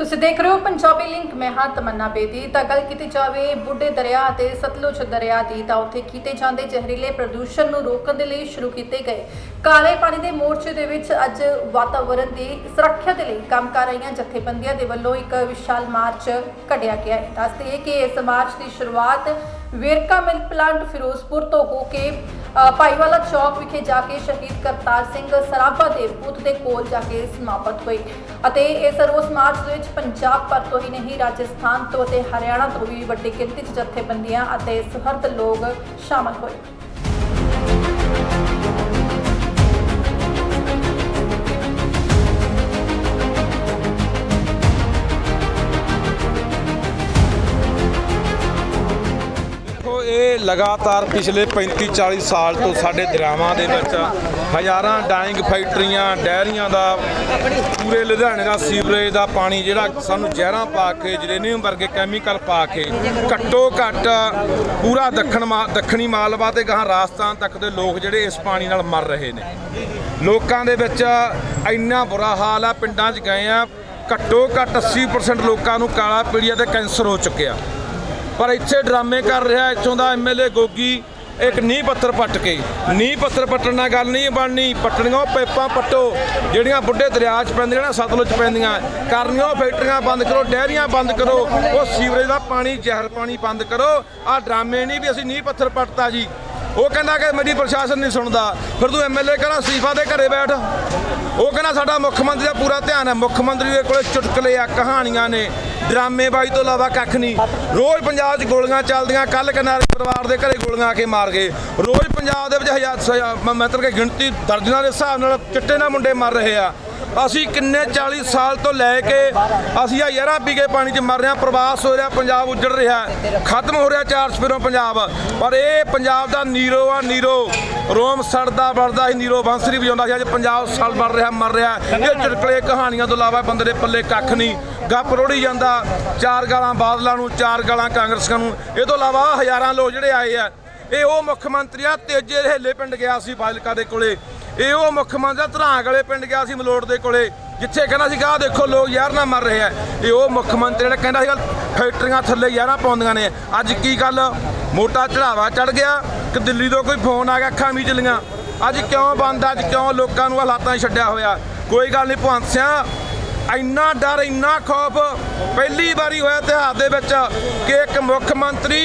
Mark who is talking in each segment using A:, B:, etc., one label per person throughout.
A: ਤੁਸੀਂ ਦੇਖ ਰਹੇ ਹੋ ਪੰਜਾਬੀ ਲਿੰਕ, ਮੈਂ ਹਾਂ ਤਮੰਨਾ ਬੇਦੀ। ਤਾਂ ਗੱਲ ਕੀਤੀ ਜਾਵੇ ਬੁੱਢੇ ਦਰਿਆ ਅਤੇ ਸਤਲੁਜ ਦਰਿਆ ਦੀ, ਤਾਂ ਉੱਥੇ ਕੀਤੇ ਜਾਂਦੇ ਜ਼ਹਿਰੀਲੇ ਪ੍ਰਦੂਸ਼ਣ ਨੂੰ ਰੋਕਣ ਦੇ ਲਈ ਸ਼ੁਰੂ ਕੀਤੇ ਗਏ। ਕਾਲੇ ਪਾਣੀ ਦੇ ਮੋਰਚੇ ਦੇ ਵਿੱਚ ਅੱਜ ਵਾਤਾਵਰਣ ਦੀ ਸੁਰੱਖਿਆ ਦੇ ਲਈ ਕੰਮ ਕਰ ਰਹੀਆਂ ਜਥੇਬੰਦੀਆਂ ਦੇ ਵੱਲੋਂ ਇੱਕ ਵਿਸ਼ਾਲ ਮਾਰਚ ਕੱਢਿਆ ਗਿਆ ਹੈ। ਦੱਸਦੇ ਕਿ ਇਸ ਮਾਰਚ ਦੀ ਸ਼ੁਰੂਆਤ ਵੇਰਕਾ ਮਿਲਕ ਪਲਾਂਟ ਫਿਰੋਜ਼ਪੁਰ ਤੋਂ ਹੋ ਕੇ ਭਾਈਵਾਲਾ ਚੌਕ ਵਿਖੇ ਜਾ ਕੇ ਸ਼ਹੀਦ ਕਰਤਾਰ ਸਿੰਘ ਸਰਾਭਾ ਦੇ ਬੂਥ ਦੇ ਕੋਲ ਜਾ ਕੇ ਸਮਾਪਤ ਹੋਈ ਅਤੇ ਇਸ ਰੋਸ ਮਾਰਚ ਦੇ ਵਿੱਚ ਪੰਜਾਬ ਭਰ ਤੋਂ ਹੀ ਨਹੀਂ, ਰਾਜਸਥਾਨ ਤੋਂ ਅਤੇ ਹਰਿਆਣਾ ਤੋਂ ਵੀ ਵੱਡੀ ਗਿਣਤੀ 'ਚ ਜਥੇਬੰਦੀਆਂ ਅਤੇ ਸੁਹਰਦ ਲੋਕ ਸ਼ਾਮਲ ਹੋਏ।
B: ਲਗਾਤਾਰ ਪਿਛਲੇ 35 40 ਸਾਲ ਤੋਂ ਸਾਡੇ ਦਰਿਆਵਾਂ ਦੇ ਵਿੱਚ ਹਜ਼ਾਰਾਂ ਡਾਇੰਗ ਫੈਕਟਰੀਆਂ, ਡੈਰੀਆਂ ਦਾ, ਪੂਰੇ ਲੁਧਿਆਣੇ ਦਾ ਸੀਵਰੇਜ ਦਾ ਪਾਣੀ ਜਿਹੜਾ ਸਾਨੂੰ ਜ਼ਹਿਰਾਂ ਪਾ ਕੇ, ਜਰੇਨੀਅਮ ਵਰਗੇ ਕੈਮੀਕਲ ਪਾ ਕੇ ਘੱਟੋ ਘੱਟ ਪੂਰਾ ਦੱਖਣ ਮਾ- ਦੱਖਣੀ ਮਾਲਵਾ ਤੇ ਗਾਂ ਰਾਜਸਥਾਨ ਤੱਕ ਦੇ ਲੋਕ ਜਿਹੜੇ ਇਸ ਪਾਣੀ ਨਾਲ ਮਰ ਰਹੇ ਨੇ। ਲੋਕਾਂ ਦੇ ਵਿੱਚ ਇੰਨਾ ਬੁਰਾ ਹਾਲ ਆ, ਪਿੰਡਾਂ 'ਚ ਗਏ ਆ, ਘੱਟੋ ਘੱਟ 80% ਲੋਕਾਂ ਨੂੰ ਕਾਲਾ ਪੀਲੀਆ ਤੇ ਕੈਂਸਰ ਹੋ ਚੁੱਕਿਆ। ਪਰ ਇੱਥੇ ਡਰਾਮੇ ਕਰ ਰਿਹਾ ਇੱਥੋਂ ਦਾ ਐਮਐਲਏ ਗੋਗੀ, ਇੱਕ ਨੀਂਹ ਪੱਥਰ ਪੱਟ ਕੇ। ਨੀਂਹ ਪੱਥਰ ਪੱਟਣ ਨਾਲ ਗੱਲ ਨਹੀਂ ਬਣਨੀ। ਪੱਟਣੀਆਂ ਉਹ ਪੈਪਾਂ ਪੱਟੋ। ਜਿਹੜੀਆਂ ਬੁੱਢੇ ਦਰਿਆ 'ਚ ਪੈਂਦੀਆਂ ਨਾ, ਸਤਲੁਜ 'ਚ ਪੈਂਦੀਆਂ। ਕਰਨੀਆਂ ਉਹ ਫੈਕਟਰੀਆਂ ਬੰਦ ਕਰੋ, ਡੈਰੀਆਂ ਬੰਦ ਕਰੋ। ਉਹ ਸੀਵਰੇਜ ਦਾ ਪਾਣੀ, ਜ਼ਹਿਰ ਪਾਣੀ ਬੰਦ ਕਰੋ। ਆਹ ਡਰਾਮੇ ਨਹੀਂ ਵੀ ਅਸੀਂ ਨੀਂਹ ਪੱਥਰ ਪੱਟਤਾ ਜੀ। ਉਹ ਕਹਿੰਦਾ ਕਿ ਮੇਰੀ ਪ੍ਰਸ਼ਾਸਨ ਨਹੀਂ ਸੁਣਦਾ। ਫਿਰ ਤੂੰ ਐਮਐਲਏ ਕਹਿੰਦਾ ਅਸਤੀਫਾ ਦੇ ਘਰੇ ਬੈਠ। ਉਹ ਕਹਿੰਦਾ ਸਾਡਾ ਮੁੱਖ ਮੰਤਰੀ ਦਾ ਪੂਰਾ ਧਿਆਨ ਹੈ। ਮੁੱਖ ਮੰਤਰੀ ਦੇ ਕੋਲੇ ਚੁਟਕਲੇ ਆ, ਕਹਾਣੀਆਂ ਨੇ। ਡਰਾਮੇਬਾਜ਼ੀ ਤੋਂ ਇਲਾਵਾ ਕੱਖ ਨਹੀਂ। ਰੋਜ਼ ਪੰਜਾਬ 'ਚ ਗੋਲੀਆਂ ਚੱਲਦੀਆਂ। ਕੱਲ ਕਿਨਾਰੇ ਪਰਿਵਾਰ ਦੇ ਘਰੇ ਗੋਲੀਆਂ ਆ ਕੇ ਮਾਰ ਗਏ। ਰੋਜ਼ ਪੰਜਾਬ ਦੇ ਵਿੱਚ ਹਜ਼ਾਰ ਮਤਲਬ ਕਿ ਗਿਣਤੀ ਦਰਜਨਾਂ ਦੇ ਹਿਸਾਬ ਨਾਲ ਚਿੱਟੇ ਨਾਲ ਮੁੰਡੇ ਮਰ ਰਹੇ ਆ। ਅਸੀਂ ਕਿੰਨੇ 40 ਸਾਲ ਤੋਂ ਲੈ ਕੇ ਅਸੀਂ ਆ ਯਾਰਾ ਪੀਗੇ ਪਾਣੀ 'ਚ ਮਰ ਰਹੇ ਹਾਂ, ਪ੍ਰਵਾਸ ਹੋ ਰਿਹਾ, ਪੰਜਾਬ ਉੱਜੜ ਰਿਹਾ ਖਤਮ ਹੋ ਰਿਹਾ ਚਾਰ ਸਪਿਰੋਂ ਪੰਜਾਬ। ਪਰ ਇਹ ਪੰਜਾਬ ਦਾ ਨੀਰੋ ਆ, ਨੀਰੋ। ਰੋਮ ਸੜਦਾ ਵੜਦਾ ਸੀ, ਨੀਰੋ ਬਾਂਸਰੀ ਵਜਾਉਂਦਾ ਸੀ, ਅੱਜ ਪੰਜਾਬ ਸੜ ਬੜ ਰਿਹਾ, ਮਰ ਰਿਹਾ ਇਹ ਚੁਟਕਲੇ ਕਹਾਣੀਆਂ ਤੋਂ ਇਲਾਵਾ ਬੰਦੇ ਦੇ ਪੱਲੇ ਕੱਖ ਨਹੀਂ। ਗੱਪ ਰੋੜੀ ਜਾਂਦਾ, ਚਾਰ ਗਾਲਾਂ ਬਾਦਲਾਂ ਨੂੰ, ਚਾਰ ਗਾਲਾਂ ਕਾਂਗਰਸੀਆਂ ਨੂੰ। ਇਹ ਤੋਂ ਇਲਾਵਾ ਹਜ਼ਾਰਾਂ ਲੋਕ ਜਿਹੜੇ ਆਏ ਆ, ਇਹ ਉਹ ਮੁੱਖ ਮੰਤਰੀ ਆ, ਤੇਜੇ ਹੇਲੇ ਪਿੰਡ ਗਿਆ ਸੀ ਫਾਜ਼ਿਲਕਾ ਦੇ ਕੋਲੇ। ਇਹ ਉਹ ਮੁੱਖ ਮੰਤਰੀ ਧਰਾਂਗ ਵਾਲੇ ਪਿੰਡ ਗਿਆ ਸੀ ਮਲੋੜ ਦੇ ਕੋਲੇ, ਜਿੱਥੇ ਕਹਿੰਦਾ ਸੀ ਆਹ ਦੇਖੋ ਲੋਕ ਯਾਰ ਨਾ ਮਰ ਰਹੇ ਆ। ਇਹ ਉਹ ਮੁੱਖ ਮੰਤਰੀ ਜਿਹੜਾ ਕਹਿੰਦਾ ਸੀਗਾ, ਫੈਕਟਰੀਆਂ ਥੱਲੇ ਯਾਰਾਂ ਪਾਉਂਦੀਆਂ ਨੇ। ਅੱਜ ਕੀ ਗੱਲ? ਮੋਟਾ ਚੜਾਵਾ ਚੜ ਗਿਆ, ਕਿ ਦਿੱਲੀ ਤੋਂ ਕੋਈ ਫੋਨ ਆ ਗਿਆ, ਅੱਖਾਂ ਮੀਚ ਲੀਆਂ ਅੱਜ ਕਿਉਂ ਬੰਦ ਆ? ਅੱਜ ਕਿਉਂ ਲੋਕਾਂ ਨੂੰ ਹਾਲਾਤਾਂ 'ਚ ਛੱਡਿਆ ਹੋਇਆ? ਕੋਈ ਗੱਲ ਨਹੀਂ ਭਵੰਤ ਸਿਆ, ਇੰਨਾ ਡਰ, ਇੰਨਾ ਖੌਫ, ਪਹਿਲੀ ਵਾਰੀ ਹੋਇਆ ਇਤਿਹਾਸ ਦੇ ਵਿੱਚ ਕਿ ਇੱਕ ਮੁੱਖ ਮੰਤਰੀ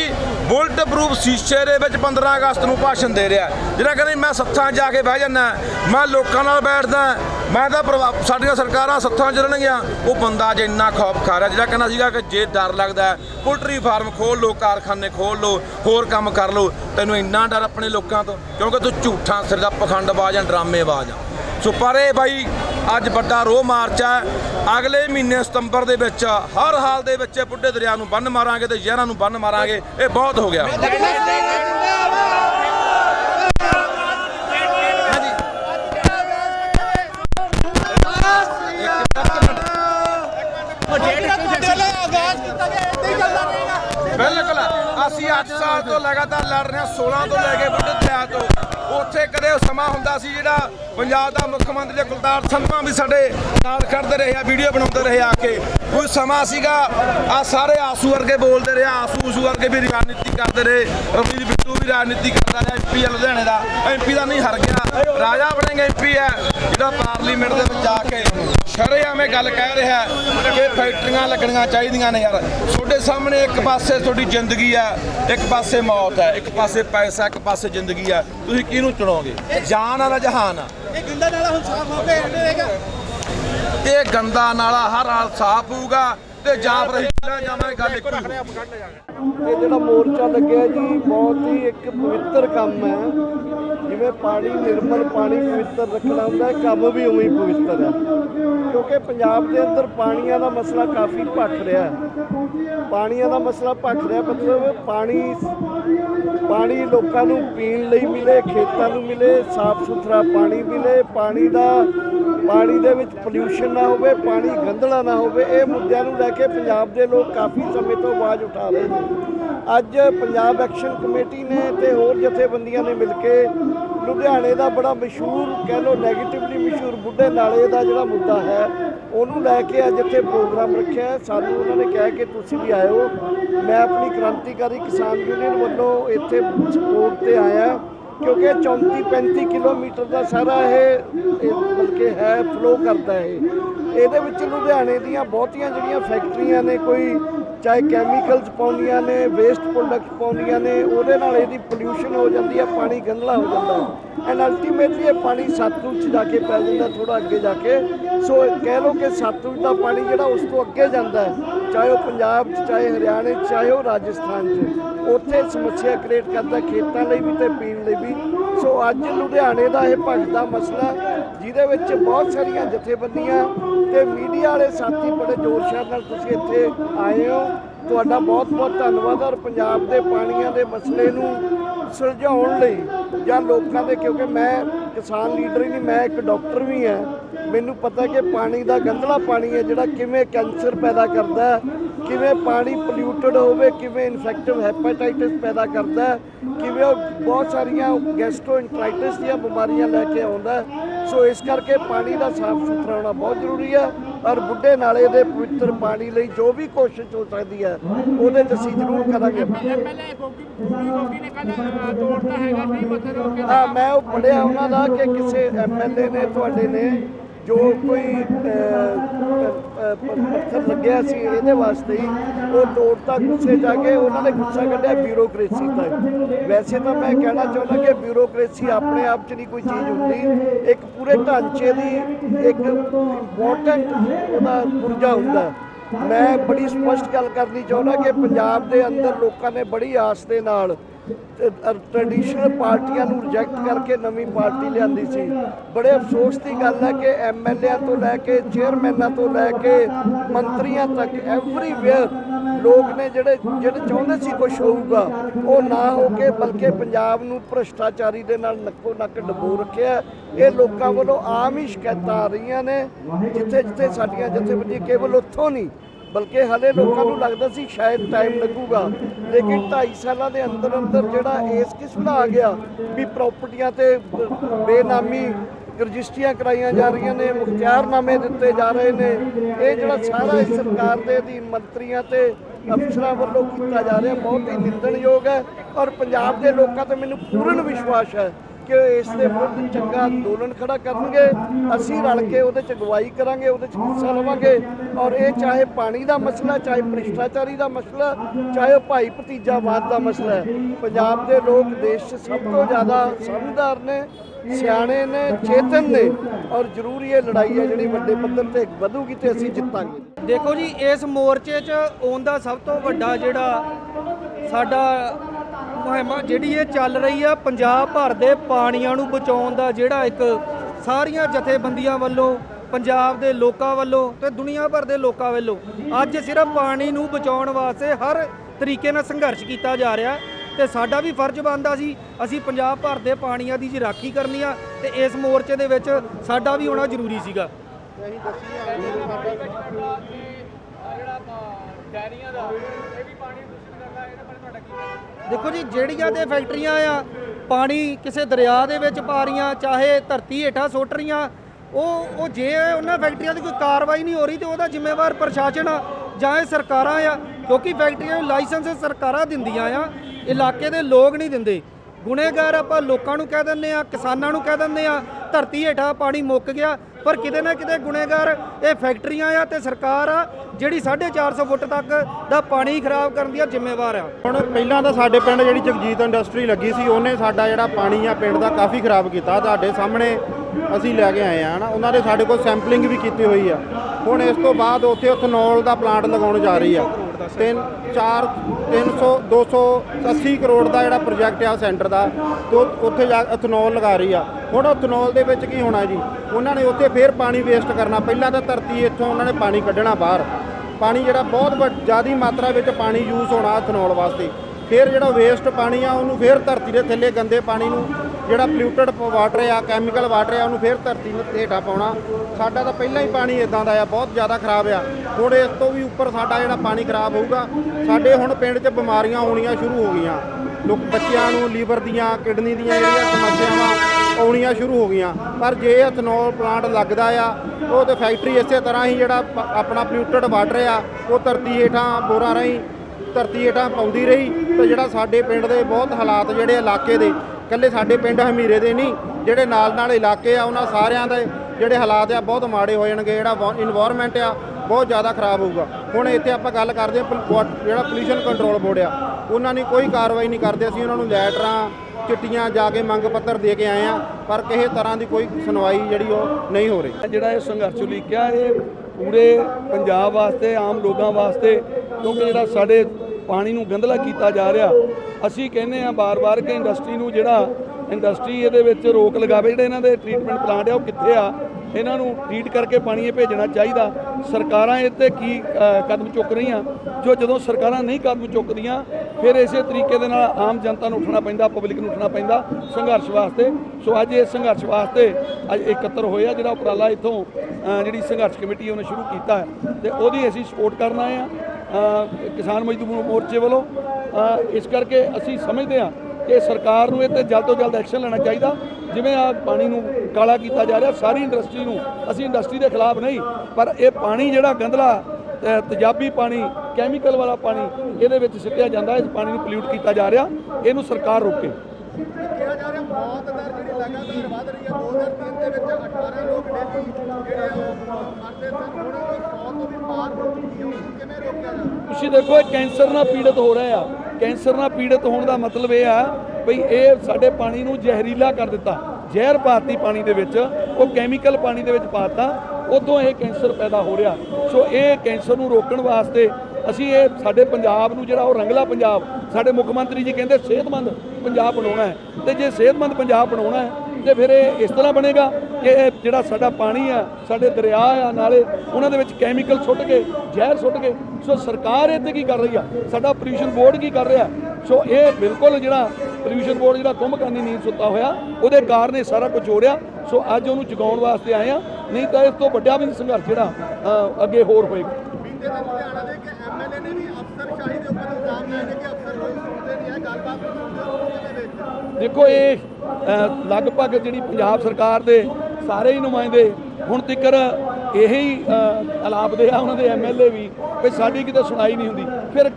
B: ਬੁਲਟ ਪ੍ਰੂਫ ਸ਼ੀਸ਼ੇ ਦੇ ਵਿੱਚ 15 ਅਗਸਤ ਨੂੰ ਭਾਸ਼ਣ ਦੇ ਰਿਹਾ ਜਿਹੜਾ ਕਹਿੰਦਾ ਮੈਂ ਸੱਥਾਂ 'ਚ ਜਾ ਕੇ ਬਹਿ ਜਾਣਾ ਮੈਂ ਲੋਕਾਂ ਨਾਲ ਬੈਠਦਾ ਮੈਂ ਤਾਂ ਪ੍ਰਭਾ- ਸਾਡੀਆਂ ਸਰਕਾਰਾਂ ਸੱਥਾਂ 'ਚ ਰਹਿਣਗੀਆਂ ਉਹ ਬੰਦਾ ਅੱਜ ਇੰਨਾ ਖੌਫ ਖਾ ਰਿਹਾ, ਜਿਹੜਾ ਕਹਿੰਦਾ ਸੀਗਾ ਕਿ ਜੇ ਡਰ ਲੱਗਦਾ ਪੋਲਟਰੀ ਫਾਰਮ ਖੋਲ ਲਓ, ਕਾਰਖਾਨੇ ਖੋਲ ਲਓ, ਹੋਰ ਕੰਮ ਕਰ ਲਓ, ਤੈਨੂੰ ਇੰਨਾ ਡਰ ਆਪਣੇ ਲੋਕਾਂ ਤੋਂ, ਕਿਉਂਕਿ ਤੂੰ ਝੂਠਾਂ ਸਿਰ ਦਾ ਪਖੰਡਬਾਜ਼ ਆ ਡਰਾਮੇਬਾਜ਼ ਆ। ਸੋ ਪਰ ਇਹ ਬਾਈ, ਅੱਜ ਵੱਡਾ ਰੋਹ ਮਾਰਚ ਹੈ। ਅਗਲੇ ਮਹੀਨੇ ਸਤੰਬਰ ਦੇ ਵਿੱਚ ਹਰ ਹਾਲ ਦੇ ਵਿੱਚ ਬੁੱਢੇ ਦਰਿਆ ਨੂੰ ਬੰਨ ਮਾਰਾਂਗੇ ਤੇ ਜ਼ਹਿਰਾਂ ਨੂੰ ਬੰਨ ਮਾਰਾਂਗੇ। ਇਹ ਬਹੁਤ ਹੋ ਗਿਆ। ਬਿਲਕੁਲ। ਅਸੀਂ 8 ਸਾਲ ਤੋਂ ਲਗਾਤਾਰ ਲੜ ਰਹੇ ਹਾਂ 16 ਤੋਂ ਲੈ ਕੇ ਬੁੱਢੇ ਦਰਿਆ ਤੋਂ। ਉੱਥੇ ਕਦੇ ਉਹ ਸਮਾਂ ਹੁੰਦਾ ਸੀ ਜਿਹੜਾ ਪੰਜਾਬ ਦਾ ਮੁੱਖ ਮੰਤਰੀ ਕੁਲਤਾਰ ਸੰਧਵਾ ਵੀ ਸਾਡੇ ਨਾਲ ਖੜਦੇ ਰਹੇ ਆ, ਵੀਡੀਓ ਬਣਾਉਂਦੇ ਰਹੇ ਆ ਕੇ। ਕੋਈ ਸਮਾਂ ਸੀਗਾ ਆ ਸਾਰੇ ਆਸੂ ਵਰਗੇ ਬੋਲਦੇ ਰਹੇ, ਆਸੂ ਉਸੂ ਵਰਗੇ ਵੀ ਰਾਜਨੀਤੀ ਕਰਦੇ ਰਹੇ, ਰਵਨੀਤ ਬਿੱਟੂ ਵੀ ਰਾਜਨੀਤੀ ਕਰਦਾ ਰਿਹਾ ਐਮਪੀ ਆ ਲੁਧਿਆਣੇ ਦਾ। ਐਮਪੀ ਦਾ ਨਹੀਂ ਹਰ ਗਿਆ, ਰਾਜਾ ਬਣੇਗਾ ਐਮਪੀ ਹੈ ਜਿਹੜਾ ਪਾਰਲੀਮੈਂਟ ਦੇ ਵਿੱਚ ਜਾ ਕੇ ਸ਼ਰੇਆਮੇ ਗੱਲ ਕਹਿ ਰਿਹਾ ਕਿ ਫੈਕਟਰੀਆਂ ਲੱਗਣੀਆਂ ਚਾਹੀਦੀਆਂ ਨੇ ਯਾਰ। ਤੁਹਾਡੇ ਸਾਹਮਣੇ ਇੱਕ ਪਾਸੇ ਤੁਹਾਡੀ ਜ਼ਿੰਦਗੀ ਹੈ, ਇੱਕ ਪਾਸੇ ਮੌਤ ਹੈ, ਇੱਕ ਪਾਸੇ ਪੈਸਾ, ਇੱਕ ਪਾਸੇ ਜ਼ਿੰਦਗੀ ਹੈ। ਤੁਸੀਂ ਕਿਹਨੂੰ ਚੁਣੋਗੇ? ਜਾਨ ਵਾਲਾ ਜਹਾਨ ਆ।
C: ਇਹ ਗੰਦਾ ਨਾਲਾ ਹੁਣ ਸਾਫ਼ ਹੋ ਗਿਆ ਇਹਨੇ
B: ਇਹ ਗੰਦਾ ਨਾਲਾ ਹਰ ਹਾਲ ਸਾਫ਼ ਹੋਊਗਾ ਤੇ ਜਾਂ ਫਿਰ ਅਸੀਂ ਪਹਿਲਾਂ ਜਾਵਾਂਗੇ ਗੱਲ ਇੱਕੋ।
D: ਇਹ ਜਿਹੜਾ ਮੋਰਚਾ ਲੱਗਿਆ ਜੀ ਬਹੁਤ ਹੀ ਇੱਕ ਪਵਿੱਤਰ ਕੰਮ ਹੈ। ਜਿਵੇਂ ਪਾਣੀ ਨਿਰਮਲ ਪਾਣੀ ਪਵਿੱਤਰ ਰੱਖਣਾ ਹੁੰਦਾ ਹੈ ਕੰਮ ਵੀ ਉਵੇਂ ਹੀ ਪਵਿੱਤਰ ਹੈ। ਕਿਉਂਕਿ ਪੰਜਾਬ ਦੇ ਅੰਦਰ ਪਾਣੀਆਂ ਦਾ ਮਸਲਾ ਕਾਫੀ ਭੱਖ ਰਿਹਾ ਹੈ। ਪਾਣੀਆਂ ਦਾ ਮਸਲਾ ਭੱਖ ਰਿਹਾ ਮਤਲਬ ਪਾਣੀ ਪਾਣੀ ਲੋਕਾਂ ਨੂੰ ਪੀਣ ਲਈ ਮਿਲੇ, ਖੇਤਾਂ ਨੂੰ ਮਿਲੇ, ਸਾਫ਼ ਸੁਥਰਾ ਪਾਣੀ ਮਿਲੇ, ਪਾਣੀ ਦਾ, ਪਾਣੀ ਦੇ ਵਿੱਚ ਪੋਲਿਊਸ਼ਨ ਨਾ ਹੋਵੇ, ਪਾਣੀ ਗੰਧਲਾ ਨਾ ਹੋਵੇ, ਇਹ ਮੁੱਦਿਆਂ ਨੂੰ ਲੈ ਕੇ ਪੰਜਾਬ ਦੇ ਲੋਕ ਕਾਫੀ ਸਮੇਂ ਤੋਂ ਆਵਾਜ਼ ਉਠਾ ਰਹੇ ਨੇ। ਅੱਜ ਪੰਜਾਬ ਐਕਸ਼ਨ ਕਮੇਟੀ ਨੇ ਤੇ ਹੋਰ ਜਥੇਬੰਦੀਆਂ ਨੇ ਮਿਲ ਕੇ ਲੁਧਿਆਣੇ ਦਾ ਬੜਾ ਮਸ਼ਹੂਰ, ਕਹਿ ਲਓ ਨੈਗੇਟਿਵਲੀ ਮਸ਼ਹੂਰ ਬੁੱਢੇ ਨਾਲੇ ਦਾ ਜਿਹੜਾ ਮੁੱਦਾ ਹੈ, ਉਹਨੂੰ ਲੈ ਕੇ ਅੱਜ ਇੱਥੇ ਪ੍ਰੋਗਰਾਮ ਰੱਖਿਆ ਸਾਨੂੰ ਉਹਨਾਂ ਨੇ ਕਿਹਾ ਕਿ ਤੁਸੀਂ ਵੀ ਆਇਓ। ਮੈਂ ਆਪਣੀ ਕ੍ਰਾਂਤੀਕਾਰੀ ਕਿਸਾਨ ਯੂਨੀਅਨ ਵੱਲੋਂ ਇੱਥੇ ਸਪੋਰਟ ਤੇ ਆਇਆ ਕਿਉਂਕਿ 34 35 ਕਿਲੋਮੀਟਰ ਦਾ ਸਾਰਾ ਇਹ ਇਹ ਬਲਕਿ ਹੈ ਫਲੋ ਕਰਦਾ ਹੈ। ਇਹਦੇ ਵਿੱਚ ਲੁਧਿਆਣੇ ਦੀਆਂ ਬਹੁਤੀਆਂ ਜਿਹੜੀਆਂ ਫੈਕਟਰੀਆਂ ਨੇ, ਕੋਈ ਚਾਹੇ ਕੈਮੀਕਲਸ ਪਾਉਂਦੀਆਂ ਨੇ ਵੇਸਟ ਪ੍ਰੋਡਕਟ ਪਾਉਂਦੀਆਂ ਨੇ, ਉਹਦੇ ਨਾਲ ਇਹਦੀ ਪੋਲਿਊਸ਼ਨ ਹੋ ਜਾਂਦੀ ਹੈ, ਪਾਣੀ ਗੰਦਲਾ ਹੋ ਜਾਂਦਾ ਐਂਡ ਅਲਟੀਮੇਟਲੀ ਇਹ ਪਾਣੀ ਸਤਲੁਜ 'ਚ ਜਾ ਕੇ ਪੈ ਜਾਂਦਾ ਥੋੜਾ ਅੱਗੇ ਜਾ ਕੇ। ਸੋ ਕਹਿ ਲਓ ਕਿ ਸਤਲੁਜ ਦਾ ਪਾਣੀ ਜਿਹੜਾ ਉਸ ਤੋਂ ਅੱਗੇ ਜਾਂਦਾ ਹੈ, ਚਾਹੇ ਉਹ ਪੰਜਾਬ 'ਚ, ਚਾਹੇ ਹਰਿਆਣੇ 'ਚ, ਚਾਹੇ ਉਹ ਰਾਜਸਥਾਨ 'ਚ, ਉੱਥੇ ਸਮੱਸਿਆ ਕ੍ਰੀਏਟ ਕਰਦਾ ਖੇਤਾਂ ਲਈ ਵੀ ਤੇ ਪੀਣ ਲਈ ਵੀ। ਸੋ ਅੱਜ ਲੁਧਿਆਣੇ ਦਾ ਇਹ ਭਗਤ ਦਾ ਮਸਲਾ ਜਿਹਦੇ ਵਿੱਚ ਬਹੁਤ ਸਾਰੀਆਂ ਜਥੇਬੰਦੀਆਂ ਤੇ ਮੀਡੀਆ ਵਾਲੇ ਸਾਥੀ ਬੜੇ ਜ਼ੋਰ ਸ਼ੋਰ ਨਾਲ ਤੁਸੀਂ ਇੱਥੇ ਆਏ ਹੋ, ਤੁਹਾਡਾ ਬਹੁਤ ਬਹੁਤ ਧੰਨਵਾਦ ਔਰ ਪੰਜਾਬ ਦੇ ਪਾਣੀਆਂ ਦੇ ਮਸਲੇ ਨੂੰ ਸੁਲਝਾਉਣ ਲਈ ਜਾਂ ਲੋਕਾਂ ਦੇ, ਕਿਉਂਕਿ ਮੈਂ ਕਿਸਾਨ ਲੀਡਰ ਹੀ ਨਹੀਂ, ਮੈਂ ਇੱਕ ਡਾਕਟਰ ਵੀ ਹਾਂ। ਮੈਨੂੰ ਪਤਾ ਕਿ ਪਾਣੀ ਦਾ ਗੰਦਲਾ ਪਾਣੀ ਹੈ ਜਿਹੜਾ ਕਿਵੇਂ ਕੈਂਸਰ ਪੈਦਾ ਕਰਦਾ ਹੈ ਕਿਵੇਂ ਪਾਣੀ ਪੋਲਿਊਟਡ ਹੋਵੇ ਕਿਵੇਂ ਇਨਫੈਕਟਿਵ ਹੈਪੇਟਾਈਟਿਸ ਪੈਦਾ ਕਰਦਾ ਹੈ ਕਿਵੇਂ ਉਹ ਬਹੁਤ ਸਾਰੀਆਂ ਗੈਸਟ੍ਰੋਇੰਟਰਾਈਟਿਸ ਦੀਆਂ ਬਿਮਾਰੀਆਂ ਲੈ ਕੇ ਆਉਂਦਾ। ਸੋ ਇਸ ਕਰਕੇ ਪਾਣੀ ਦਾ ਸਾਫ਼ ਸੁਥਰਾ ਹੋਣਾ ਬਹੁਤ ਜ਼ਰੂਰੀ ਹੈ ਔਰ ਬੁੱਢੇ ਨਾਲੇ ਦੇ ਪਵਿੱਤਰ ਪਾਣੀ ਲਈ ਜੋ ਵੀ ਕੋਸ਼ਿਸ਼ ਹੋ ਸਕਦੀ ਹੈ ਉਹਦੇ 'ਚ ਅਸੀਂ ਜ਼ਰੂਰ ਕਰਾਂਗੇ ਹਾਂ ਮੈਂ ਉਹ ਪੜਿਆ ਉਹਨਾਂ ਦਾ ਕਿ ਕਿਸੇ ਐਮਐਲਏ ਨੇ ਤੁਹਾਡੇ ਨੇ ਜੋ ਕੋਈ ਪੱਥਰ ਲੱਗਿਆ ਸੀ ਇਹਦੇ ਵਾਸਤੇ ਹੀ, ਉਹ ਤੋੜਤਾ ਗੁੱਸੇ ਜਾ ਕੇ ਉਹਨਾਂ ਨੇ ਗੁੱਸਾ ਕੱਢਿਆ ਬਿਊਰੋਕ੍ਰੇਸੀ ਤੱਕ ਵੈਸੇ ਤਾਂ ਮੈਂ ਕਹਿਣਾ ਚਾਹੁੰਦਾ ਕਿ ਬਿਊਰੋਕ੍ਰੇਸੀ ਆਪਣੇ ਆਪ 'ਚ ਨਹੀਂ ਕੋਈ ਚੀਜ਼ ਹੁੰਦੀ, ਇੱਕ ਪੂਰੇ ਢਾਂਚੇ ਦੀ ਇੱਕ ਇੰਪੋਰਟੈਂਟ ਉਹਦਾ ਪੁਰਜਾ ਹੁੰਦਾ। ਮੈਂ ਬੜੀ ਸਪਸ਼ਟ ਗੱਲ ਕਰਨੀ ਚਾਹੁੰਦਾ ਕਿ ਪੰਜਾਬ ਦੇ ਅੰਦਰ ਲੋਕਾਂ ਨੇ ਬੜੀ ਆਸ ਦੇ ਨਾਲ ਟ੍ਰੈਡੀਸ਼ਨਲ ਪਾਰਟੀਆਂ ਨੂੰ ਰਿਜੈਕਟ ਕਰਕੇ ਨਵੀਂ ਪਾਰਟੀ ਲਿਆਂਦੀ ਸੀ। ਬੜੇ ਅਫਸੋਸ ਦੀ ਗੱਲ ਹੈ ਕਿ ਐਮਐਲਏਆਂ ਤੋਂ ਲੈ ਕੇ ਚੇਅਰਮੈਨਾਂ ਤੋਂ ਲੈ ਕੇ ਮੰਤਰੀਆਂ ਤੱਕ ਐਵਰੀਵੇਅਰ ਲੋਕ ਨੇ ਜਿਹੜੇ ਜਿਹੜੇ ਚਾਹੁੰਦੇ ਸੀ ਕੁਝ ਹੋਊਗਾ, ਉਹ ਨਾ ਹੋ ਕੇ ਬਲਕਿ ਪੰਜਾਬ ਨੂੰ ਭ੍ਰਿਸ਼ਟਾਚਾਰੀ ਦੇ ਨਾਲ ਨੱਕੋ ਨੱਕ ਡਬੋ ਰੱਖਿਆ ਇਹ ਲੋਕਾਂ ਵੱਲੋਂ ਆਮ ਹੀ ਸ਼ਿਕਾਇਤਾਂ ਆ ਰਹੀਆਂ ਨੇ ਜਿੱਥੇ ਜਿੱਥੇ ਸਾਡੀਆਂ ਜਥੇਬੰਦੀਆਂ ਕੇਵਲ ਉੱਥੋਂ ਨਹੀਂ ਬਲਕਿ ਹਲੇ ਲੋਕਾਂ ਨੂੰ ਲੱਗਦਾ ਸੀ ਸ਼ਾਇਦ ਟਾਈਮ ਲੱਗੂਗਾ। ਲੇਕਿਨ 2.5 ਸਾਲਾਂ ਦੇ ਅੰਦਰ ਅੰਦਰ ਜਿਹੜਾ ਇਸ ਕਿਸਮ ਦਾ ਆ ਗਿਆ ਵੀ ਪ੍ਰਾਪਰਟੀਆਂ ਤੇ ਬੇਨਾਮੀ ਰਜਿਸਟਰੀਆਂ ਕਰਾਈਆਂ ਜਾ ਰਹੀਆਂ ਨੇ, ਮੁਖਤਿਆਰਨਾਮੇ ਦਿੱਤੇ ਜਾ ਰਹੇ ਨੇ, ਇਹ ਜਿਹੜਾ ਸਾਰਾ ਇਸ ਸਰਕਾਰ ਦੇ ਅਧੀਨ ਮੰਤਰੀਆਂ ਤੇ ਅਫਸਰਾਂ ਵੱਲੋਂ ਕੀਤਾ ਜਾ ਰਿਹਾ, ਬਹੁਤ ਹੀ ਨਿੰਦਣਯੋਗ ਹੈ ਔਰ ਪੰਜਾਬ ਦੇ ਲੋਕਾਂ ਤੇ ਮੈਨੂੰ ਪੂਰਨ ਵਿਸ਼ਵਾਸ ਹੈ ਕਿ ਇਸ ਦੇ ਵਿਰੁੱਧ ਚੰਗਾ ਅੰਦੋਲਨ ਖੜਾ ਕਰਨਗੇ। ਅਸੀਂ ਰਲ ਕੇ ਉਹਦੇ ਚ ਅਗਵਾਈ ਕਰਾਂਗੇ, ਉਹਦੇ ਚ ਹਿੱਸਾ ਲਵਾਂਗੇ ਔਰ ਇਹ ਚਾਹੇ ਪਾਣੀ ਦਾ ਮਸਲਾ, ਚਾਹੇ ਭ੍ਰਿਸ਼ਟਾਚਾਰੀ ਦਾ ਮਸਲਾ, ਚਾਹੇ ਉਹ ਭਾਈ ਭਤੀਜਾਵਾਦ ਦਾ ਮਸਲਾ ਹੈ। ਪੰਜਾਬ ਦੇ ਲੋਕ ਦੇਸ਼ 'ਚ ਸਭ ਤੋਂ ਜ਼ਿਆਦਾ ਸਮਝਦਾਰ ਨੇ, ਸਿਆਣੇ ਨੇ, ਚੇਤਨ ਨੇ ਔਰ ਜ਼ਰੂਰੀ ਇਹ ਲੜਾਈ ਹੈ ਜਿਹੜੀ ਵੱਡੇ ਪੱਧਰ ਤੇ ਵਧੂਗੀ ਤੇ ਅਸੀਂ ਜਿੱਤਾਂਗੇ।
E: ਦੇਖੋ ਜੀ, ਇਸ ਮੋਰਚੇ 'ਚ ਆਉਣ ਦਾ ਸਭ ਤੋਂ ਵੱਡਾ ਜਿਹੜਾ ਸਾਡਾ ਮੁਹਿੰਮ ਜਿਹੜੀ ਇਹ ਚੱਲ ਰਹੀ ਆ, ਪੰਜਾਬ ਭਰ ਦੇ ਪਾਣੀਆਂ ਨੂੰ ਬਚਾਉਣ ਦਾ ਜਿਹੜਾ ਇੱਕ ਸਾਰੀਆਂ ਜਥੇਬੰਦੀਆਂ ਵੱਲੋਂ, ਪੰਜਾਬ ਦੇ ਲੋਕਾਂ ਵੱਲੋਂ ਤੇ ਦੁਨੀਆ ਭਰ ਦੇ ਲੋਕਾਂ ਵੱਲੋਂ ਅੱਜ ਸਿਰਫ ਪਾਣੀ ਨੂੰ ਬਚਾਉਣ ਵਾਸਤੇ ਹਰ ਤਰੀਕੇ ਨਾਲ ਸੰਘਰਸ਼ ਕੀਤਾ ਜਾ ਰਿਹਾ ਤੇ ਸਾਡਾ ਵੀ ਫਰਜ਼ ਬਣਦਾ ਸੀ, ਅਸੀਂ ਪੰਜਾਬ ਭਰ ਦੇ ਪਾਣੀਆਂ ਦੀ ਜੀ ਰਾਖੀ ਕਰਨੀ ਆ ਤੇ ਇਸ ਮੋਰਚੇ ਦੇ ਵਿੱਚ ਸਾਡਾ ਵੀ ਹੋਣਾ ਜ਼ਰੂਰੀ ਸੀਗਾ। ਦੇਖੋ ਜੀ, ਜਿਹੜੀਆਂ ਤੇ ਫੈਕਟਰੀਆਂ ਆ, ਪਾਣੀ ਕਿਸੇ ਦਰਿਆ ਦੇ ਵਿੱਚ ਪਾ ਰਹੀਆਂ, ਚਾਹੇ ਧਰਤੀ ਹੇਠਾਂ ਸੁੱਟ ਰਹੀਆਂ, ਉਹ ਉਹ ਜੇ ਉਹਨਾਂ ਫੈਕਟਰੀਆਂ ਦੀ ਕੋਈ ਕਾਰਵਾਈ ਨਹੀਂ ਹੋ ਰਹੀ ਤੇ ਉਹਦਾ ਜ਼ਿੰਮੇਵਾਰ ਪ੍ਰਸ਼ਾਸਨ ਆ ਜਾਂ ਇਹ ਸਰਕਾਰਾਂ ਆ, ਕਿਉਂਕਿ ਫੈਕਟਰੀਆਂ ਨੂੰ ਲਾਇਸੈਂਸ ਸਰਕਾਰਾਂ ਦਿੰਦੀਆਂ ਆ, ਇਲਾਕੇ ਦੇ ਲੋਕ ਨਹੀਂ ਦਿੰਦੇ। ਗੁਨੇਗਾਰ ਆਪਾਂ ਲੋਕਾਂ ਨੂੰ ਕਹਿ ਦਿੰਦੇ ਆ, ਕਿਸਾਨਾਂ ਨੂੰ ਕਹਿ ਦਿੰਦੇ ਆ, ਧਰਤੀ ਹੇਠਾਂ ਪਾਣੀ ਮੁੱਕ ਗਿਆ ਪਰ ਕਿਤੇ ਨਾ ਕਿਤੇ ਗੁਨੇਗਾਰ ਇਹ ਫੈਕਟਰੀਆਂ ਆ ਤੇ ਸਰਕਾਰ ਆ, ਜਿਹੜੀ 450 ਫੁੱਟ ਤੱਕ ਦਾ ਪਾਣੀ ਖਰਾਬ ਕਰਨ ਦੀ ਜ਼ਿੰਮੇਵਾਰ ਆ।
F: ਹੁਣ ਪਹਿਲਾਂ ਤਾਂ ਸਾਡੇ ਪਿੰਡ ਜਿਹੜੀ ਜਗਜੀਤ ਇੰਡਸਟਰੀ ਲੱਗੀ ਸੀ, ਉਹਨੇ ਸਾਡਾ ਜਿਹੜਾ ਪਾਣੀ ਆ ਪਿੰਡ ਦਾ ਕਾਫੀ ਖਰਾਬ ਕੀਤਾ। ਤੁਹਾਡੇ ਸਾਹਮਣੇ ਅਸੀਂ ਲੈ ਕੇ ਆਏ ਆ, ਹਨਾ? ਉਹਨਾਂ ਨੇ ਸਾਡੇ ਕੋਲ ਸੈਂਪਲਿੰਗ ਵੀ ਕੀਤੀ ਹੋਈ ਆ। ਹੁਣ ਇਸ ਤੋਂ ਬਾਅਦ ਉੱਥੇ ਇਥਨੋਲ ਦਾ ਪਲਾਂਟ ਲਗਾਉਣ ਜਾ ਰਹੀ ਆ। ਤਿੰਨ 4 300 280 ਕਰੋੜ ਦਾ ਜਿਹੜਾ ਪ੍ਰੋਜੈਕਟ ਆ ਸੈਂਟਰ ਦਾ, ਤੇ ਉਹ- ਉੱਥੇ ਜਾ ਇਥਨੋਲ ਲਗਾ ਰਹੀ ਆ। ਹੁਣ ਇਥਨੋਲ ਦੇ ਵਿੱਚ ਕੀ ਹੋਣਾ ਜੀ? ਉਹਨਾਂ ਨੇ ਉੱਥੇ ਫੇਰ ਪਾਣੀ ਵੇਸਟ ਕਰਨਾ। ਪਹਿਲਾਂ ਤਾਂ ਧਰਤੀ ਇੱਥੋਂ ਉਹਨਾਂ ਨੇ ਪਾਣੀ ਕੱਢਣਾ ਬਾਹਰ। ਪਾਣੀ ਜਿਹੜਾ ਬਹੁਤ ਵੱਡ- ਜ਼ਿਆਦੀ ਮਾਤਰਾ ਵਿੱਚ ਪਾਣੀ ਯੂਜ਼ ਹੋਣਾ ਇਥਨੋਲ ਵਾਸਤੇ। ਫਿਰ ਜਿਹੜਾ ਵੇਸਟ ਪਾਣੀ ਆ, ਉਹਨੂੰ ਫਿਰ ਧਰਤੀ ਦੇ ਥੱਲੇ ਗੰਦੇ ਪਾਣੀ ਨੂੰ, ਜਿਹੜਾ ਪੋਲਿਊਟਡ ਵਾਟਰ ਆ ਕੈਮੀਕਲ ਵਾਟਰ ਆ, ਉਹਨੂੰ ਫਿਰ ਧਰਤੀ ਨੂੰ ਹੇਠਾਂ ਪਾਉਣਾ। ਸਾਡਾ ਤਾਂ ਪਹਿਲਾਂ ਹੀ ਪਾਣੀ ਇਦਾਂ ਦਾ ਆ, ਬਹੁਤ ਜ਼ਿਆਦਾ ਖਰਾਬ ਆ। ਹੁਣ ਇਸ ਤੋਂ ਵੀ ਉੱਪਰ ਸਾਡਾ ਜਿਹੜਾ ਪਾਣੀ ਖਰਾਬ ਹੋਊਗਾ, ਸਾਡੇ ਹੁਣ ਪਿੰਡ 'ਚ ਬਿਮਾਰੀਆਂ ਆਉਣੀਆਂ ਸ਼ੁਰੂ ਹੋ ਗਈਆਂ। ਲੋਕ ਬੱਚਿਆਂ ਨੂੰ ਲੀਵਰ ਦੀਆਂ, ਕਿਡਨੀ ਦੀਆਂ ਜਿਹੜੀਆਂ ਸਮੱਸਿਆਵਾਂ ਆਉਣੀਆਂ ਸ਼ੁਰੂ ਹੋ ਗਈਆਂ। ਪਰ ਜੇ ਇਥਨੋਲ ਪਲਾਂਟ ਲੱਗਦਾ ਆ, ਉਹ ਤੇ ਫੈਕਟਰੀ ਇਸੇ ਤਰ੍ਹਾਂ ਹੀ ਜਿਹੜਾ ਪ- ਆਪਣਾ ਪੋਲਿਊਟਡ ਵਾਟਰ ਆ, ਉਹ ਧਰਤੀ ਹੇਠਾਂ ਬੋਰਾਂ ਰਾਹੀਂ ਧਰਤੀ ਹੇਠਾਂ ਪਾਉਂਦੀ ਰਹੀ। ਤੇ ਜਿਹੜਾ ਸਾਡੇ ਪਿੰਡ ਦੇ ਬਹੁਤ ਹਾਲਾਤ ਜਿਹੜੇ ਇਲਾਕੇ ਦੇ, ਇਕੱਲੇ ਸਾਡੇ ਪਿੰਡ ਹਮੀਰੇ ਦੇ ਨਹੀਂ, ਜਿਹੜੇ ਨਾਲ ਨਾਲ ਇਲਾਕੇ ਆ, ਉਹਨਾਂ ਸਾਰਿਆਂ ਦੇ ਜਿਹੜੇ ਹਾਲਾਤ ਆ, ਬਹੁਤ ਮਾੜੇ ਹੋ ਜਾਣਗੇ, ਜਿਹੜਾ ਇਨਵਾਇਰਨਮੈਂਟ ਆ, ਬਹੁਤ ਜ਼ਿਆਦਾ ਖਰਾਬ ਹੋਊਗਾ। ਹੁਣ ਇੱਥੇ ਆਪਾਂ ਗੱਲ ਕਰਦੇ ਹਾਂ, ਪਲ- ਜਿਹੜਾ ਪੋਲੂਸ਼ਨ ਕੰਟਰੋਲ ਬੋਰਡ ਆ, ਉਹਨਾਂ ਨੇ ਕੋਈ ਕਾਰਵਾਈ ਨਹੀਂ ਕਰਦੇ, ਅਸੀਂ ਉਹਨਾਂ ਨੂੰ ਲੈਟਰਾਂ ਚਿੱਟੀਆਂ ਜਾ ਕੇ ਮੰਗ ਪੱਤਰ ਦੇ ਕੇ ਆਏ ਆ, ਪਰ ਕਿਸੇ ਤਰ੍ਹਾਂ ਦੀ ਕੋਈ ਸੁਣਵਾਈ ਜਿਹੜੀ ਉਹ ਨਹੀਂ ਹੋ ਰਹੀ।
G: ਜਿਹੜਾ ਇਹ ਸੰਘਰਸ਼ ਉਲੀਕਿਆ, ਇਹ ਪੂਰੇ ਪੰਜਾਬ ਵਾਸਤੇ, ਆਮ ਲੋਕਾਂ ਵਾਸਤੇ, ਕਿਉਂਕਿ ਜਿਹੜਾ ਸਾਡੇ ਪਾਣੀ ਨੂੰ ਗੰਧਲਾ ਕੀਤਾ ਜਾ ਰਿਹਾ। ਅਸੀਂ ਕਹਿੰਦੇ ਆ ਬਾਰ-ਬਾਰ ਕਿ ਇੰਡਸਟਰੀ ਨੂੰ ਜਿਹੜਾ ਇੰਡਸਟਰੀ ਇਹਦੇ ਵਿੱਚ ਰੋਕ ਲਗਾਵੇ, ਜਿਹੜੇ ਇਹਨਾਂ ਦੇ ਟ੍ਰੀਟਮੈਂਟ ਪਲਾਂਟ ਆ, ਉਹ ਕਿੱਥੇ ਆ, ਇਹਨਾਂ ਨੂੰ ਟ੍ਰੀਟ ਕਰਕੇ ਪਾਣੀ ਇਹ ਭੇਜਣਾ ਚਾਹੀਦਾ। ਸਰਕਾਰਾਂ ਇਹ ਤੇ ਕੀ ਕਦਮ ਚੁੱਕ ਰਹੀਆਂ? ਜੋ ਜਦੋਂ ਸਰਕਾਰਾਂ ਨਹੀਂ ਕਦਮ ਚੁੱਕਦੀਆਂ, ਫਿਰ ਇਸੇ ਤਰੀਕੇ ਦੇ ਨਾਲ ਆਮ ਜਨਤਾ ਨੂੰ ਉੱਠਣਾ ਪੈਂਦਾ ਪਬਲਿਕ ਨੂੰ ਉੱਠਣਾ ਪੈਂਦਾ ਸੰਘਰਸ਼ ਵਾਸਤੇ। ਸੋ ਅੱਜ ਇਹ ਸੰਘਰਸ਼ ਵਾਸਤੇ ਅੱਜ ਇਕੱਤਰ ਹੋਏ ਆ, ਜਿਹੜਾ ਉਪਰਾਲਾ ਇੱਥੋਂ ਜਿਹੜੀ ਸੰਘਰਸ਼ ਕਮੇਟੀ ਉਹਨੇ ਸ਼ੁਰੂ ਕੀਤਾ ਹੈ। ਤੇ ਉਹਦੀ ਅਸੀਂ ਸਪੋਰਟ ਕਰਨ ਆਏ ਆ ਕਿਸਾਨ ਮਜ਼ਦੂਰ ਮੋਰਚੇ ਵੱਲੋਂ ਇਸ ਕਰਕੇ ਅਸੀਂ ਸਮਝਦੇ ਹਾਂ ਕਿ ਸਰਕਾਰ ਨੂੰ ਇਹ ਤੇ ਜਲਦ ਤੋਂ ਜਲਦ ਐਕਸ਼ਨ ਲੈਣਾ ਚਾਹੀਦਾ। ਜਿਵੇਂ ਆ ਪਾਣੀ ਨੂੰ ਕਾਲਾ ਕੀਤਾ ਜਾ ਰਿਹਾ ਸਾਰੀ ਇੰਡਸਟਰੀ ਨੂੰ ਅਸੀਂ ਇੰਡਸਟਰੀ ਦੇ ਖਿਲਾਫ ਨਹੀਂ ਪਰ ਇਹ ਪਾਣੀ ਜਿਹੜਾ ਗੰਦਲਾ ਅ, ਪਾਣੀ ਕੈਮੀਕਲ ਵਾਲਾ ਪਾਣੀ ਇਹਦੇ ਵਿੱਚ ਸਿੱਟਿਆ ਜਾਂਦਾ ਇਸ ਪਾਣੀ ਨੂੰ ਪੋਲਿਊਟ ਕੀਤਾ ਜਾ ਰਿਹਾ। ਇਹਨੂੰ ਸਰਕਾਰ ਰੋਕੇ।
D: ਕਿਹਾ ਜਾ ਰਿਹਾ ਮੌਤ ਦਰ ਜਿਹੜੀ ਲਗਾਤਾਰ ਵਧ ਰਹੀ ਹੈ 2003 ਦੇ ਵਿੱਚ 18 ਲੋਕ ਡੇਲੀ ਜਿਹੜੇ ਆ ਉਹ ਮਰਦੇ ਸਨ, ਹੁਣ 100 ਤੋਂ ਵੀ ਪਾਰ ਹੋ ਚੁੱਕੀ ਹੈ। ਉਹਨੂੰ ਕਿਵੇਂ ਰੋਕਿਆ ਜਾਵੇ
G: ਤੁਸੀਂ ਦੇਖੋ, ਇਹ ਕੈਂਸਰ ਨਾਲ ਪੀੜਤ ਹੋ ਰਹੇ ਆ। ਕੈਂਸਰ ਨਾਲ ਪੀੜਤ ਹੋਣ ਦਾ ਮਤਲਬ ਇਹ ਆ ਭਈ ਇਹ ਸਾਡੇ ਪਾਣੀ ਨੂੰ ਜ਼ਹਿਰੀਲਾ ਕਰ ਦਿੱਤਾ। ਜ਼ਹਿਰ ਪਾਤੀ ਪਾਣੀ ਦੇ ਵਿੱਚ, ਉਹ ਕੈਮੀਕਲ ਪਾਣੀ ਦੇ ਵਿੱਚ ਪਾਤਾ। ਉਦੋਂ ਇਹ ਕੈਂਸਰ ਪੈਦਾ ਹੋ ਰਿਹਾ। ਸੋ ਇਹ ਕੈਂਸਰ ਨੂੰ ਰੋਕਣ ਵਾਸਤੇ ਅਸੀਂ ਇਹ ਸਾਡੇ ਪੰਜਾਬ ਨੂੰ ਜਿਹੜਾ ਉਹ ਰੰਗਲਾ ਪੰਜਾਬ, ਸਾਡੇ ਮੁੱਖ ਮੰਤਰੀ ਜੀ ਕਹਿੰਦੇ ਸਿਹਤਮੰਦ ਪੰਜਾਬ ਬਣਾਉਣਾ ਹੈ। ਤੇ ਜੇ ਸਿਹਤਮੰਦ ਪੰਜਾਬ ਬਣਾਉਣਾ ਹੈ, ਤੇ ਫਿਰ ਇਹ ਇਸ ਤਰ੍ਹਾਂ ਬਣੇਗਾ ਕਿ ਇਹ ਜਿਹੜਾ ਸਾਡਾ ਪਾਣੀ ਆ ਸਾਡੇ ਦਰਿਆ ਆ, ਨਾਲੇ ਉਹਨਾਂ ਦੇ ਵਿੱਚ ਕੈਮੀਕਲ ਸੁੱਟ ਕੇ, ਜ਼ਹਿਰ ਸੁੱਟ ਕੇ, ਸੋ ਸਰਕਾਰ ਇਹ ਤੇ ਕੀ ਕਰ ਰਹੀ ਆ? ਸਾਡਾ ਪੋਲਿਊਸ਼ਨ ਬੋਰਡ ਕੀ ਕਰ ਰਿਹਾ? ਸੋ ਇਹ ਬਿਲਕੁਲ ਜਿਹੜਾ ਪੋਲਿਊਸ਼ਨ ਬੋਰਡ ਜਿਹੜਾ ਕੁੰਭਕਾਨੀ ਨੀਂਦ ਸੁੱਤਾ ਹੋਇਆ, ਉਹਦੇ ਕਾਰਨ ਇਹ ਸਾਰਾ ਕੁਝ ਹੋ ਰਿਹਾ। ਸੋ ਅੱਜ ਉਹਨੂੰ ਜਗਾਉਣ ਵਾਸਤੇ ਆਏ ਆ, ਨਹੀਂ ਤਾਂ ਇਸ ਤੋਂ ਵੱਡਾ ਵੀ ਸੰਘਰਸ਼ ਜਿਹੜਾ ਅੱਗੇ ਹੋਰ ਹੋਏਗਾ।
D: ਬੀਤੇ ਦਿਨ ਲੁਧਿਆਣਾ ਦੇ ਕਿ ਐਮਐਲਏ ਨੇ ਵੀ ਅਫਸਰਸ਼ਾਹੀ ਦੇ ਉੱਪਰ ਇਲਜ਼ਾਮ ਲਾਏ ਨੇ ਕਿ ਅਫਸਰ ਕੋਈ ਸੁਣਦੇ ਨਹੀਂ ਹੈ ਗੱਲਬਾਤ ਨਹੀਂ ਸੁਣਦੇ
G: ਦੇਖੋ ਇਹ ਲਗਭਗ ਜਿਹੜੀ ਪੰਜਾਬ ਸਰਕਾਰ ਦੇ ਸਾਰੇ ਹੀ ਨੁਮਾਇੰਦੇ ਹੁਣ ਤੱਕਰ ਇਹੀ ਅ, ਅਲਾਪਦੇ ਆ ਉਹਨਾਂ ਦੇ ਐਮਐਲਏ ਵੀ ਕਿ ਸਾਡੀ ਕਿਤੇ ਸੁਣਾਈ ਨਹੀਂ ਹੁੰਦੀ। ਫਿਰ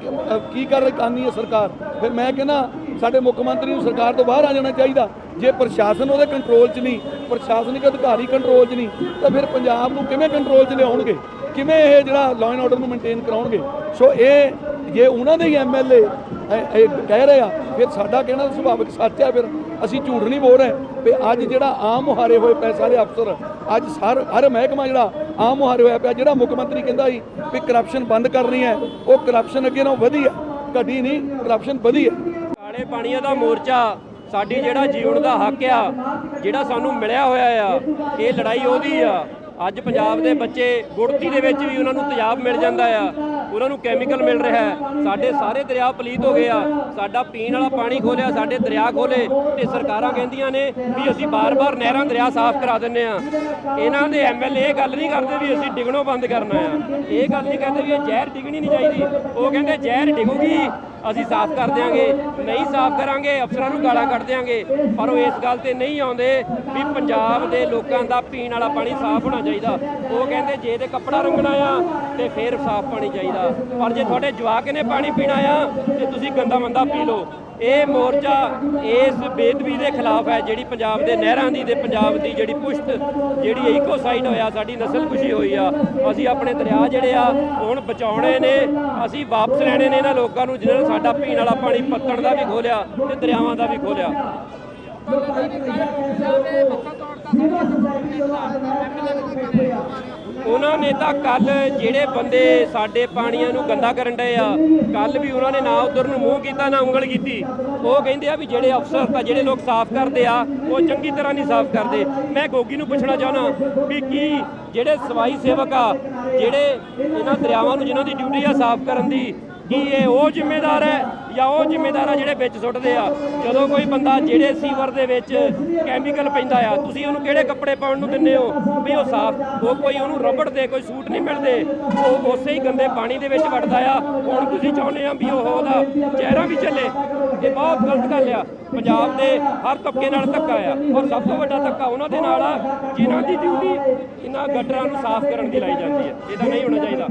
G: ਕੀ ਕਰ ਰਹੀ ਹੈ ਸਰਕਾਰ? ਫਿਰ ਮੈਂ ਕਹਿੰਦਾ ਸਾਡੇ ਮੁੱਖ ਮੰਤਰੀ ਨੂੰ ਸਰਕਾਰ ਤੋਂ ਬਾਹਰ ਆ ਜਾਣਾ ਚਾਹੀਦਾ। ਜੇ ਪ੍ਰਸ਼ਾਸਨ ਉਹਦੇ ਕੰਟਰੋਲ 'ਚ ਨਹੀਂ ਪ੍ਰਸ਼ਾਸਨਿਕ ਅਧਿਕਾਰੀ ਕੰਟਰੋਲ 'ਚ ਨਹੀਂ ਤਾਂ ਫਿਰ ਪੰਜਾਬ ਨੂੰ ਕਿਵੇਂ ਕੰਟਰੋਲ 'ਚ ਲਿਆਉਣਗੇ? ਕਿਵੇਂ ਇਹ ਜਿਹੜਾ ਲਾਅ ਐਂਡ ਆਰਡਰ ਨੂੰ ਮੇਨਟੇਨ ਕਰਾਉਣਗੇ? ਸੋ ਇਹ ਜੇ ਉਹਨਾਂ ਦੇ ਹੀ ਐਮਐਲਏ ਇਹ ਕਹਿ ਰਹੇ ਆ, ਫਿਰ ਸਾਡਾ ਕਹਿਣਾ ਤਾਂ ਸੁਭਾਵਿਕ ਸੱਚ ਆ, ਫਿਰ ਅਸੀਂ ਝੂਠ ਨਹੀਂ ਬੋਲ ਰਹੇ। ਵੀ ਅੱਜ ਜਿਹੜਾ ਆਮ ਮੁਹਾਰੇ ਹੋਏ ਪਏ ਸਾਰੇ ਅਫਸਰ, ਅੱਜ ਸਰ ਹਰ ਮਹਿਕਮਾ ਜਿਹੜਾ ਆਮ ਮੁਹਾਰੇ ਹੋਇਆ ਪਿਆ, ਜਿਹੜਾ ਮੁੱਖ ਮੰਤਰੀ ਕਹਿੰਦਾ ਸੀ ਵੀ ਕਰਪਸ਼ਨ ਬੰਦ ਕਰਨੀ ਹੈ, ਉਹ ਕਰਪਸ਼ਨ ਅੱਗੇ ਨਾਲੋਂ ਵਧੀ ਆ ਘਟੀ ਨਹੀਂ ਕਰਪਸ਼ਨ ਵਧੀ ਹੈ
C: ਕਾਲੇ ਪਾਣੀਆਂ ਦਾ ਮੋਰਚਾ, ਸਾਡੀ ਜਿਹੜਾ ਜੀਵਨ ਦਾ ਹੱਕ ਆ, ਜਿਹੜਾ ਸਾਨੂੰ ਮਿਲਿਆ ਹੋਇਆ ਆ, ਇਹ ਲੜਾਈ ਉਹਦੀ ਆ। ਅੱਜ ਪੰਜਾਬ ਦੇ ਬੱਚੇ ਗੁੜਤੀ ਦੇ ਵਿੱਚ ਵੀ ਉਹਨਾਂ ਨੂੰ ਤੇਜ਼ਾਬ ਮਿਲ ਜਾਂਦਾ ਆ। ਉਹਨਾਂ ਨੂੰ ਕੈਮੀਕਲ ਮਿਲ ਰਿਹਾ ਹੈ। ਸਾਡੇ ਸਾਰੇ ਦਰਿਆ ਪਲੀਤ ਹੋ ਗਏ ਆ। ਸਾਡਾ ਪੀਣ ਵਾਲਾ ਪਾਣੀ ਖੋਲਿਆ, ਸਾਡੇ ਦਰਿਆ ਖੋਲੇ ਤੇ ਸਰਕਾਰਾਂ ਕਹਿੰਦੀਆਂ ਨੇ ਵੀ ਅਸੀਂ ਬਾਰ-ਬਾਰ ਨਹਿਰਾਂ ਦਰਿਆ ਸਾਫ਼ ਕਰਾ ਦਿੰਨੇ ਆ। ਇਹਨਾਂ ਦੇ ਐਮਐਲਏ ਇਹ ਗੱਲ ਨਹੀਂ ਕਰਦੇ ਵੀ ਅਸੀਂ ਡਿਗਣੋਂ ਬੰਦ ਕਰਨਾ ਆ। ਇਹ ਗੱਲ ਨਹੀਂ ਕਹਿੰਦੇ ਵੀ ਇਹ ਜ਼ਹਿਰ ਡਿਗਣੀ ਨਹੀਂ ਚਾਹੀਦੀ। ਉਹ ਕਹਿੰਦੇ ਜ਼ਹਿਰ ਡਿਗੂਗੀ ਅਸੀਂ ਸਾਫ਼ ਕਰ ਦਿਆਂਗੇ, ਨਹੀਂ ਸਾਫ਼ ਕਰਾਂਗੇ, ਅਫਸਰਾਂ ਨੂੰ ਗਾਲਾਂ ਕੱਢ ਦਿਆਂਗੇ। ਪਰ ਉਹ ਇਸ ਗੱਲ ਤੇ ਨਹੀਂ ਆਉਂਦੇ ਵੀ ਪੰਜਾਬ ਦੇ ਲੋਕਾਂ ਦਾ ਪੀਣ ਵਾਲਾ ਪਾਣੀ ਸਾਫ਼ ਹੋਣਾ ਚਾਹੀਦਾ। ਉਹ ਕਹਿੰਦੇ ਜੇ ਤੇ ਕੱਪੜਾ ਰੰਗਣਾ ਆ, ਤੇ ਫਿਰ ਸਾਫ਼ ਪਾਣੀ ਚਾਹੀਦਾ। ਪਰ ਜੇ ਤੁਹਾਡੇ ਜਵਾਕ ਨੇ ਪਾਣੀ ਪੀਣਾ ਆ, ਤੇ ਤੁਸੀਂ ਗੰਦਾ ਮੰਦਾ ਪੀ ਲਓ। ਇਹ ਮੋਰਚਾ ਇਸ ਬੇਦਬੀ ਦੇ ਖਿਲਾਫ ਹੈ, ਜਿਹੜੀ ਪੰਜਾਬ ਦੇ ਨਹਿਰਾਂ ਦੀ ਤੇ ਪੰਜਾਬ ਦੀ ਜਿਹੜੀ ਪੁਸ਼ਤ, ਜਿਹੜੀ ਇਕੋਸਾਈਡ ਹੋਇਆ, ਸਾਡੀ ਨਸਲ ਖੁਸ਼ੀ ਹੋਈ ਆ। ਅਸੀਂ ਆਪਣੇ ਦਰਿਆ ਜਿਹੜੇ ਆ, ਹੁਣ ਬਚਾਉਣੇ ਨੇ। ਅਸੀਂ ਵਾਪਸ ਲੈਣੇ ਨੇ ਇਹਨਾਂ ਲੋਕਾਂ ਨੂੰ ਜਿਹਨਾਂ ਸਾਡਾ ਪੀਣ ਵਾਲਾ ਪਾਣੀ ਪੱਤਣ ਦਾ ਵੀ ਖੋਲਿਆ ਤੇ ਦਰਿਆਵਾਂ ਦਾ ਵੀ ਖੋਲਿਆ। ਉਹਨਾਂ ਨੇ ਤਾਂ ਕੱਲ ਜਿਹੜੇ ਬੰਦੇ ਸਾਡੇ ਪਾਣੀਆਂ ਨੂੰ ਗੰਦਾ ਕਰਨ ਡਏ ਆ ਕੱਲ ਵੀ ਉਹਨਾਂ ਨੇ ਨਾ ਉਧਰ ਨੂੰ ਮੂੰਹ ਕੀਤਾ, ਨਾ ਉਂਗਲ ਕੀਤੀ। ਉਹ ਕਹਿੰਦੇ ਆ ਵੀ ਜਿਹੜੇ ਅਫਸਰ ਤਾਂ ਜਿਹੜੇ ਲੋਕ ਸਾਫ਼ ਕਰਦੇ ਆ, ਉਹ ਚੰਗੀ ਤਰ੍ਹਾਂ ਨਹੀਂ ਸਾਫ਼ ਕਰਦੇ। ਮੈਂ ਗੋਗੀ ਨੂੰ ਪੁੱਛਣਾ ਚਾਹਣਾ ਵੀ ਕੀ ਜਿਹੜੇ ਸਵਾਈ ਸੇਵਕ ਆ, ਜਿਹੜੇ ਇਹਨਾਂ ਦਰਿਆਵਾਂ ਨੂੰ, ਜਿਨ੍ਹਾਂ ਦੀ ਡਿਊਟੀ ਆ ਸਾਫ਼ ਕਰਨ ਦੀ ਕਿ ਇਹ ਉਹ ਜ਼ਿੰਮੇਦਾਰ ਹੈ ਜਾਂ ਉਹ ਜ਼ਿੰਮੇਦਾਰ ਆ ਜਿਹੜੇ ਵਿੱਚ ਸੁੱਟਦੇ ਆ? ਜਦੋਂ ਕੋਈ ਬੰਦਾ ਜਿਹੜੇ ਸੀਵਰ ਦੇ ਵਿੱਚ ਕੈਮੀਕਲ ਪੈਂਦਾ ਆ, ਤੁਸੀਂ ਉਹਨੂੰ ਕਿਹੜੇ ਕੱਪੜੇ ਪਾਉਣ ਨੂੰ ਦਿੰਦੇ ਹੋ? ਵੀ ਉਹ ਸਾਫ਼, ਉਹ ਕੋਈ ਉਹਨੂੰ ਰਬੜ ਦੇ, ਕੋਈ ਸੂਟ ਨਹੀਂ ਮਿਲਦੇ। ਉਹ ਉਸੇ ਹੀ ਗੰਦੇ ਪਾਣੀ ਦੇ ਵਿੱਚ ਵੜਦਾ ਆ। ਹੁਣ ਤੁਸੀਂ ਚਾਹੁੰਦੇ ਆ ਵੀ ਉਹ ਉਹਦਾ ਚਿਹਰਾ ਵੀ ਚੱਲੇ। ਇਹ ਬਹੁਤ ਗਲਤ ਗੱਲ ਆ। ਪੰਜਾਬ ਦੇ ਹਰ ਤਬਕੇ ਨਾਲ ਧੱਕਾ ਆ। ਔਰ ਸਭ ਤੋਂ ਵੱਡਾ ਧੱਕਾ ਉਹਨਾਂ ਦੇ ਨਾਲ ਆ, ਜਿਨ੍ਹਾਂ ਦੀ ਡਿਊਟੀ ਇਹਨਾਂ ਗਟਰਾਂ ਨੂੰ ਸਾਫ਼ ਕਰਨ ਦੀ ਲਾਈ ਜਾਂਦੀ ਹੈ ਇਹ ਤਾਂ ਨਹੀਂ ਹੋਣਾ ਚਾਹੀਦਾ।